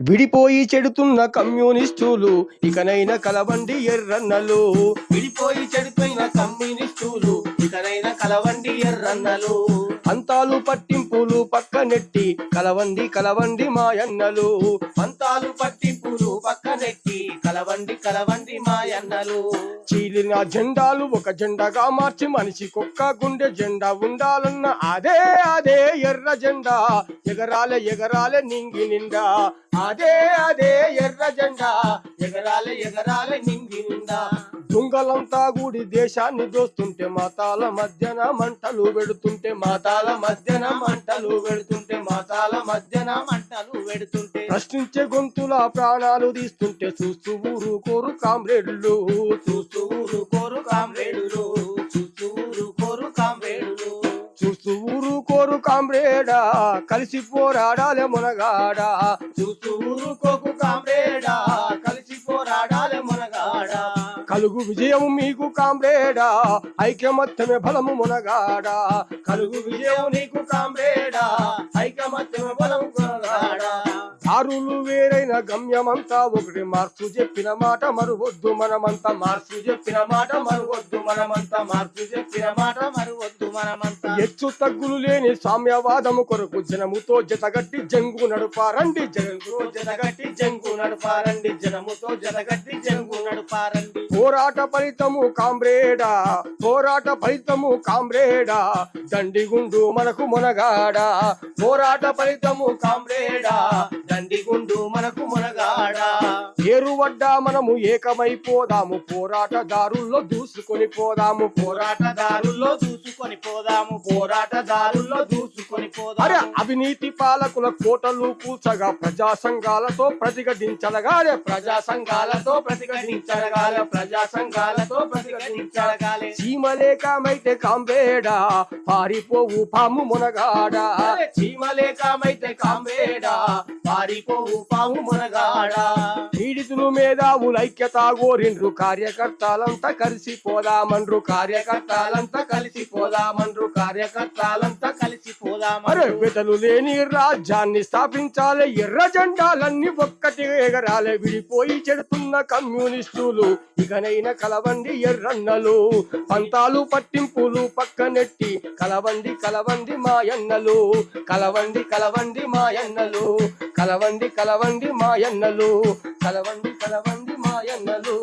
విడిపోయి చెడుతున్న కమ్యూనిస్టులు ఇకనైనా కలవండి ఎర్రన్నలు. విడిపోయి చెడిపోయిన కమ్యూనిస్టులు ఇకనైనా కలవండి ఎర్రన్నలు. అంతాలు పట్టింపులు పక్కనెట్టి కలవండి కలవండి మాయన్నలు పంతాలు పక్కనెట్టి కలవండి కలవండి మాయన్నలు. చీలిన జెండాలు ఒక జెండాగా మార్చి మనిషి కుక్క గుండె జెండా ఉండాలన్న అదే అదే ఎర్ర జెండా. ఎగరాలే ఎగరాలే నింగి నిండా. అదే అదే ఎర్ర జెండా. ఎగరాలే ఎగరాలే నింగి నిండా. దుంగలంతా కూడి దేశాన్ని దోస్తుంటే మాతాల మధ్యన మంటలు పెడుతుంటే మాతాల మధ్యన మంటలు పెడుతుంటే మాతాల మధ్యన మంటలు పెడుతుంటే ప్రశ్నించే గొంతుల ప్రాణాలు తీస్తుంటే చూస్తూ ఊరుకోరు కామ్రేడ్లు. చూస్తూ ఊరుకోరు కామ్రేడులు. చూస్తూ ఊరుకోరు కామ్రేడులు. చూస్తూ ఊరుకోరు కామ్రేడా కలిసి పోరాడాలే మునగాడా. చూస్తూ ఊరుకోకు కామ్రేడా కలిసి పోరాడాలే మునగాడా. కలుగు విజయం మీకు కామ్రేడా ఐక్యమత్యమే బలము మునగాడా. కలుగు విజయం నీకు కామ్రేడా దారులు వేరైన గమ్యమంతా ఒకటి మార్పు చెప్పిన మాట మరువద్దు మనమంతా మార్పు చెప్పిన మాట మరువద్దు మనమంతా మార్పు చెప్పిన మాట మరువద్దు మనమంతా. ఎచ్చు తగ్గులు లేని సామ్యవాదము కొరకు జనముతో జతగట్టి జంగు నడుపారండి. జంగు జనగట్టి జంగు నడుపారండి. జనముతో జనగట్టి జంగు నడుపారండి. పోరాట ఫలితము కామ్రేడా పోరాట ఫలితము కామ్రేడా దండిగుండు మనకు మునగాడా. పోరాట ఫలితము కామ్రేడా దండిగుండు మనకు మునగాడా. ఏరువడ్డా మనము ఏకమైపోదాము పోరాటదారుల్లో దూసుకొని పోదాము. పోరాట పోరాటదారుల్లో దూసుకొని పోదాము పోరాటదారుల్లో దూసుకొని అరే అవినీతి పాలకుల కోటలు కూల్చగా ప్రజా సంఘాలతో ప్రతిఘటించలగానే ప్రజా సంఘాలతో ప్రతిఘటించడగాల ప్రజా సంఘాలతో ప్రతిఘటించడగాలే చీమలేకమైతే కాంబేడా పారిపోవు పాము మునగాడా. చీమలేకమైతే కామ్రేడా పారిపోవు పాము మునగాడా. పీడితులు మేధావులు ఐక్యత గోరిండ్రు కార్యకర్తలంతా కలిసి పోదామన్రు కార్యకర్తలంతా కలిసి పోదామన్రు కార్యకర్తలంతా కలిసి అరే పోదామరు లేని రాజ్యాన్ని స్థాపించాలి. ఎర్ర జెండాలన్నీ ఒక్కటి ఎగరాలి. విడిపోయి చెడుతున్న కమ్యూనిస్టులు ఇకనైన కలవండి ఎర్రన్నలు. పంతాలు పట్టింపులు పక్కనెట్టి కలవండి కలవండి మాయన్నలు కలవండి కలవండి మాయన్నలు కలవండి కలవండి మాయన్నలు కలవండి కలవండి మాయన్నలు